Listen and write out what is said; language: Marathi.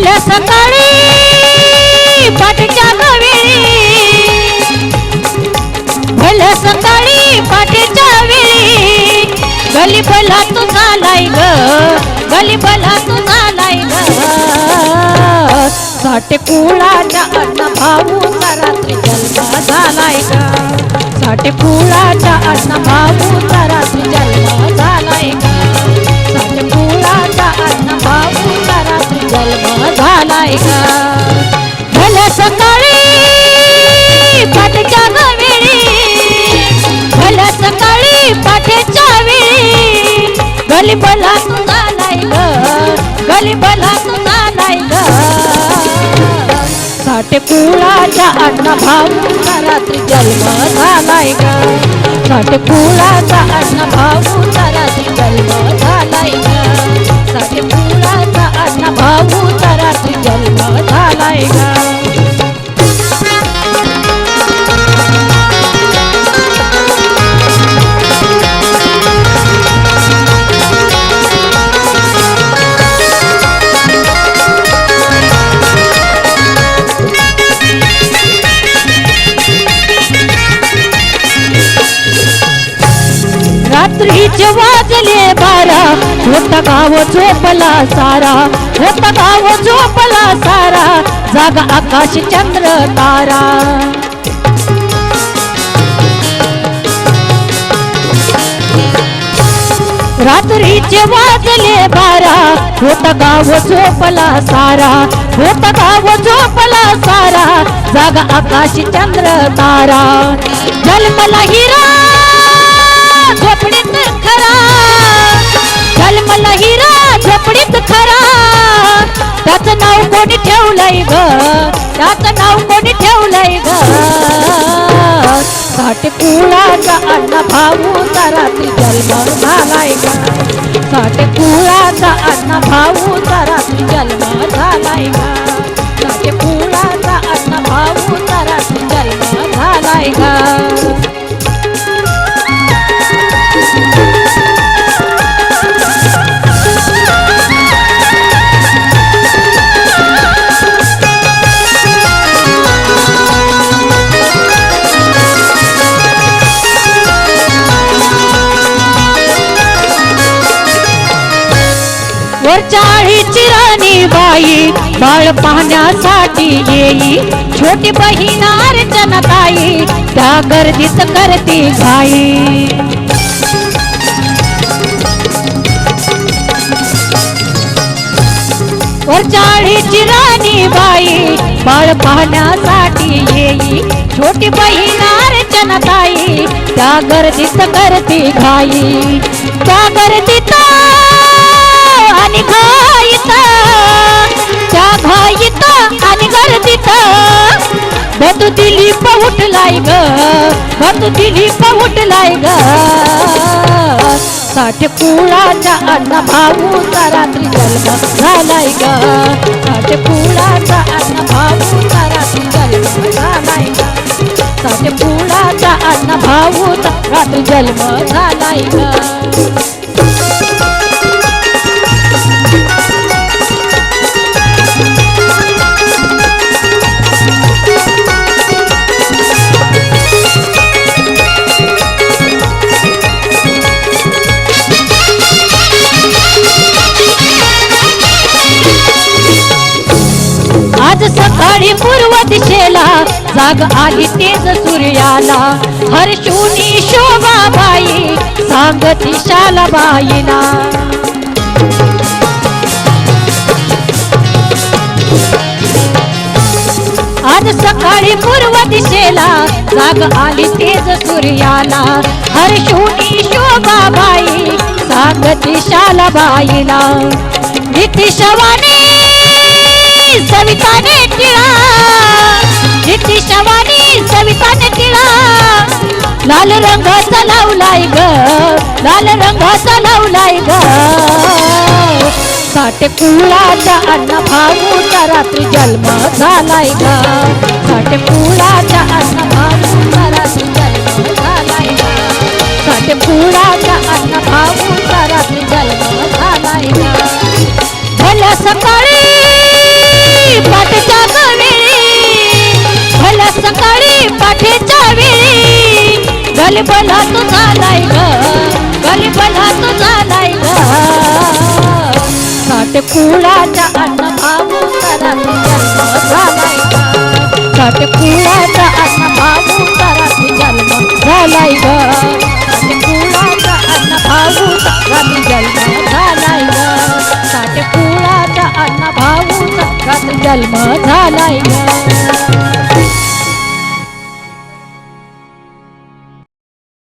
आलं सकाळी पाठच्या गली भला तू झालाय गली भला तू झालाय ग. कुळाच्या अन्न भाऊ रात्री जन्म झालाय कुळाच्या अन्न भाऊ रात्री जन्म जन्म झालाय का भल्या सकाळी पाठच्या वेळी भल्या सकाळी पाठच्या वेळी। गली बला तू झालाय ग गली बला तू झालाय ग साठे कुळाच्या अण्णा भाऊ रात्री जन्म झालाय ग साठे कुळाचा अण्णा भाऊ रात्री जन्म रात्रीचे वाजले बारा. होता गाव झोपला सारा. होता गाव झोपला सारा. जागा आकाश चंद्र तारा. रात्रीचे वाजले बारा. होता गाव झोपला सारा. होता गाव झोपला सारा. जागा आकाश चंद्र तारा. जन्मला हिरा. त्याच नाव कोणी ठेवलंय ग? त्याच नाव कोणी ठेवलंय ग? साठ अन्न भाऊ रात्री जन्म झालाय ग साठ कुळाचा भाऊ वरच्या आळीची राणी बाई बाळ पाहण्यासाठी येई छोटी बहीण अर्चना त्या गर्दीत करती घाई. वरच्या राणी बाई बाळ पाहण्यासाठी येई छोटी बहीण अर्चना त्या गर्दीत करती घाई. त्या गर्दीत बतू दिली ग. साठ कुळाचा अन्न भाऊ रात्री जन्म झालाय ग. साठ कुळाचा अन्न भाऊ रात्री जन्म झालाय ग. साठ कुळाचा अन्न भाऊ रात्री जन्म झालाय ग. जाग आहे तेज सूर्याला. हर्षुनी शोभाबाई सांगती शालाबाईना आज सकाळी पूर्व दिशेला जाग आली तेज सूर्याला. हर्षुनी शोभाबाई सांगती शालाबाईला भीती शवानी सविताने टिळा. शवानी सविताने टिळा लाल रंगाचा लावलाय ग लाल रंगाचा लावलाय ग. साठ कुळाचा अण्णा भाऊचा रात्री जन्म झालाय ग. साठ कुळाचा अण्णा भाऊचा रात्री जन्म झालाय ग. साठ कुळाचा अण्णा भाऊचा रात्री जन्म झालाय ग. भल्या सकाळी पाठच्या सकाळी पाठीच्या वेळी गलबला तुझा नाही ग गरीबनात झालाय ग. साठ कुळाचा अन्न भाऊ रात्री जन्म कुळाचा अन्न भाऊ रात्री जन्म झालाय ग. कुळाचा अन्न भाऊ रात्री जन्म झालाय ग. साठ कुळाचा अन्न भाऊ रात्री जन्म झालाय ग.